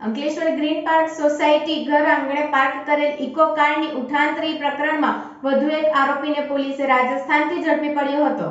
Ankleshwar green park society ઘર આંગણે park કરેલ ઇકો કારની ઉઠાંતરી પ્રકરણમાં વધુ એક આરોપીને પોલીસે રાજસ્થાનથી ઝડપી પડ્યો હતો.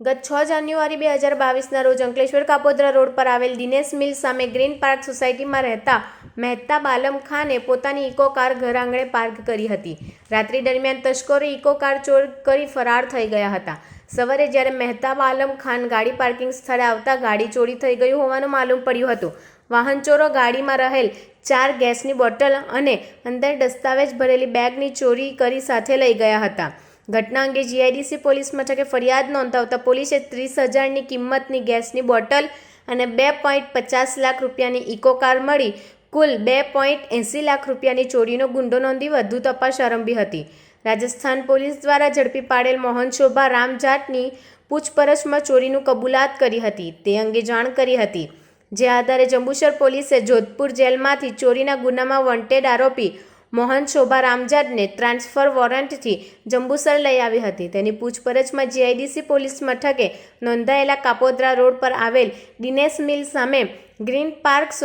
ગત છ જાન્યુઆરી બે હજાર બાવીસના રોજ અંકલેશ્વર કાપોદ્રા રોડ પર આવેલ દિનેશ મિલ સામે ગ્રીન પાર્ક સોસાયટીમાં રહેતા મહેતાબ આલમ ખાને પોતાની ઇકો કાર ઘર આંગણે પાર્ક કરી હતી. રાત્રિ દરમિયાન તસ્કરો ઇકો કાર ચોર કરી ફરાર થઈ ગયા હતા. સવારે જ્યારે મહેતાબ આલમ ખાન ગાડી પાર્કિંગ સ્થળે આવતા ગાડી ચોરી થઈ ગયું હોવાનું માલુમ પડ્યું હતું. વાહન ચોરો ગાડીમાં રહેલ ચાર ગેસની બોટલ અને અંદર દસ્તાવેજ ભરેલી બેગની ચોરી કરી સાથે લઈ ગયા હતા. ઘટના અંગે જીઆઈડીસી પોલીસ મથકે ફરિયાદ નોંધાવતા પોલીસે ત્રીસ હજારની કિંમતની ગેસની બોટલ અને બે પોઈન્ટ પચાસ લાખ રૂપિયાની ઇકો કાર મળી કુલ બે પોઈન્ટ એંસી લાખ રૂપિયાની ચોરીનો ગુંડો નોંધી વધુ તપાસ આરંભી હતી. રાજસ્થાન પોલીસ દ્વારા ઝડપી પાડેલ મોહન શોભા રામજાટની પૂછપરછમાં ચોરીનું કબૂલાત કરી હતી. તે અંગે જાણ કરી હતી. જે આધારે જંબુસર પોલીસે જોધપુર જેલમાંથી ચોરીના ગુનામાં વોન્ટેડ આરોપી મોહન શોભા રામજાટને ટ્રાન્સફર વોરંટથી જંબુસર લઈ આવી હતી. તેની પૂછપરછમાં જીઆઈડીસી પોલીસ મથકે નોંધાયેલા કાપોદ્રા રોડ પર આવેલ દિનેશ મિલ સામે ગ્રીન પાર્ક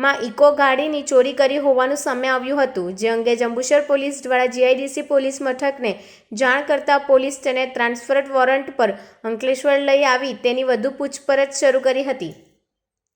સોસાયટીમાં ઇકો ગાડીની ચોરી કરી હોવાનું સામે આવ્યું હતું, જે અંગે જંબુસર પોલીસ દ્વારા જીઆઈડીસી પોલીસ મથકને જાણ કરતા પોલીસ તેને ટ્રાન્સફર વોરંટ પર અંકલેશ્વર લઈ આવી, તેની વધુ પૂછપરછ શરૂ કરી હતી.